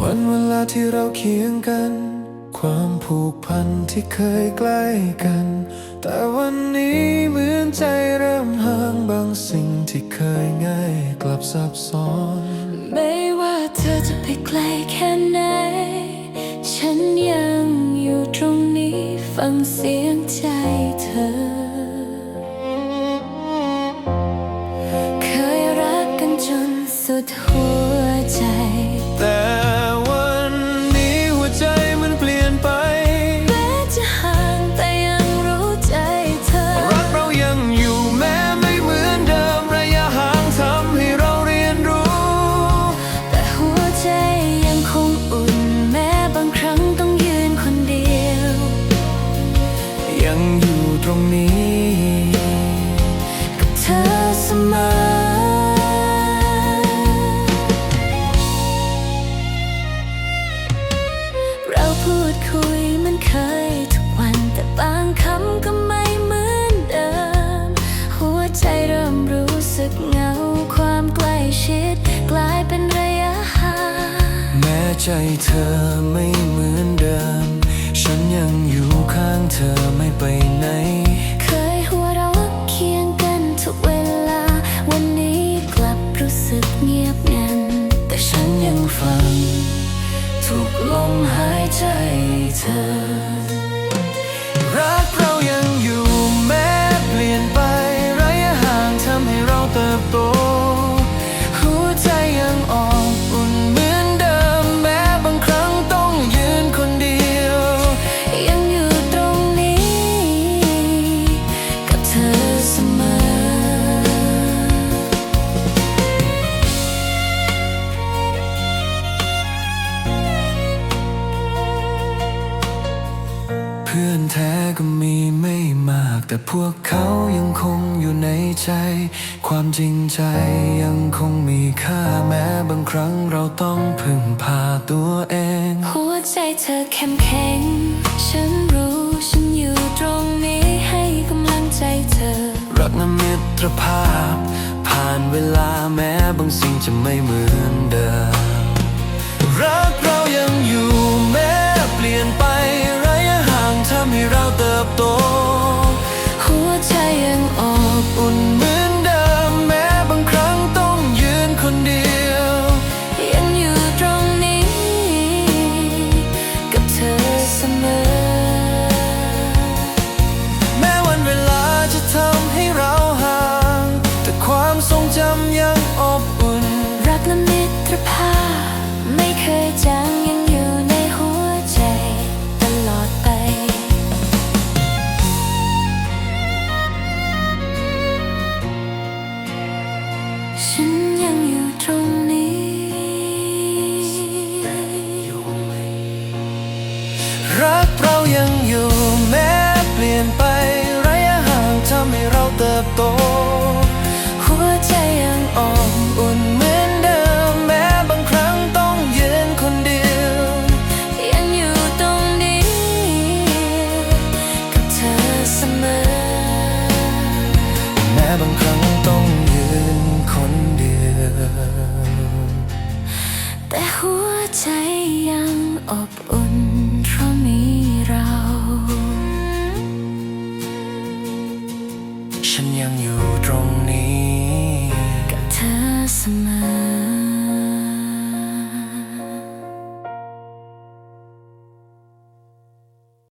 วันเวลาที่เราเคียงกัน ความผูกพันที่เคยใกล้กัน แต่วันนี้เหมือนใจเริ่มห่างบางสิ่งที่เคยง่ายกลับซับซ้อน ไม่ว่าเธอจะไปไกลแค่ไหน ฉันยังอยู่ตรงนี้ฟังเสียงใจเธอ เป็นระยะห่างแม้ใจเธอไม่เหมือนเดิม ฉันยังอยู่ข้างเธอไม่ไปไหน มหายใจเธอ พื่อนแท้ก็มีไม่มาก แต่พวกเขายังคงอยู่ในใจ ความจริงใจยังคงมีค่าแม้บางครั้งเราต้องพึ่งพาตัวเอง หัวใจเธอเข้มแข็ง ฉันรู้ฉันอยู่ตรงนี้ให้กำลังใจเธอ รักนั้นมิตรภาพ ผ่านเวลาแม้บางสิ่งจะไม่เหมือนเดิมรัก เราเติบโต รักเรายังอยู่แม้เปลี่ยนไประยะห่างทำให้เราเติบโต